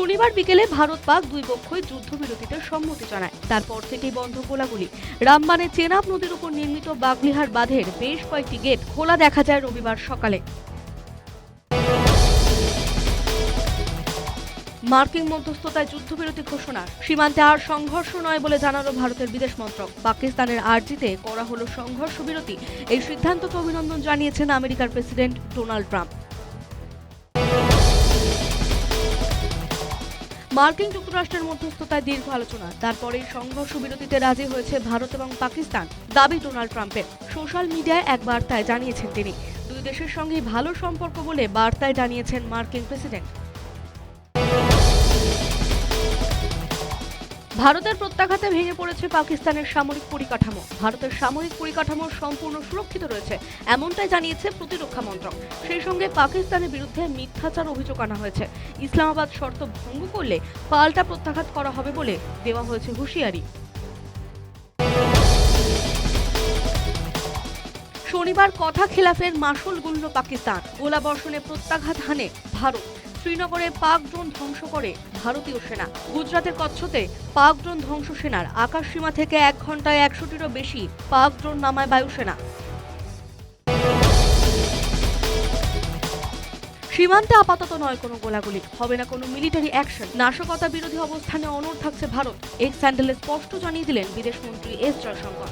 শনিবার বিকেলে ভারত পাক দুই পক্ষই যুদ্ধবিরতিতে সম্মতি জানায়। তারপর থেকেই বন্ধ গোলাগুলি রামবানে চেনাব নদীর উপর নির্মিত বাগলিহার বাঁধের বেশ কয়েকটি গেট খোলা দেখা যায় রবিবার সকালে। মার্কিন মধ্যস্থতায় যুদ্ধবিরতি ঘোষণা। সীমান্তে আর সংঘর্ষ নয় বলে জানালো ভারতের বিদেশ মন্ত্রক। পাকিস্তানের আর্জিতে করা হলো সংঘর্ষ বিরতি। এই সিদ্ধান্তকে অভিনন্দন জানিয়েছেন আমেরিকার প্রেসিডেন্ট ডোনাল্ড ট্রাম্প। মার্কিন যুক্তরাষ্ট্রের মধ্যস্থতায় দীর্ঘ আলোচনা। তারপরে সংঘর্ষ বিরতিতে রাজি হয়েছে ভারত এবং পাকিস্তান, দাবি ডোনাল্ড ট্রাম্পের। সোশ্যাল মিডিয়ায় এক বার্তায় জানিয়েছেন তিনি। দুই দেশের সঙ্গে ভালো সম্পর্ক বলে বার্তায় জানিয়েছেন মার্কিন প্রেসিডেন্ট। ভারতের প্রত্যাঘাতে ভেঙে পড়েছে পাকিস্তানের সামরিক পরিকাঠামো। ভারতের সামরিক পরিকাঠামো সম্পূর্ণ সুরক্ষিত রয়েছে, এমনটাই জানিয়েছে প্রতিরক্ষা মন্ত্রক। সেই সঙ্গে পাকিস্তানের বিরুদ্ধে মিথ্যাচার অভিযোগ আনা হয়েছে। ইসলামাবাদ শর্ত ভঙ্গ করলে পাল্টা প্রত্যাঘাত করা হবে বলে দেওয়া হয়েছে হুঁশিয়ারি। শনিবার কথা খেলাফের মাসুল গুনল পাকিস্তান। গোলাবর্ষণে প্রত্যাঘাত হানে ভারত। শ্রীনগরে পাক ড্রোন ধ্বংস করে ভারতীয় সেনা। গুজরাতের কচ্ছতে পাক ড্রোন ধ্বংস সেনার আকাশ সীমা থেকে এক ঘন্টায় একশোটিরও বেশি পাক ড্রোন নামায় বায়ুসেনা সীমান্তে আপাতত নয় কোনো গোলাগুলি, হবে না কোনো মিলিটারি অ্যাকশন। নাশকতা বিরোধী অবস্থানে অনড় থাকছে ভারত। এক স্যান্ডেলে স্পষ্ট জানিয়ে দিলেন বিদেশমন্ত্রী এস জয়শঙ্কর।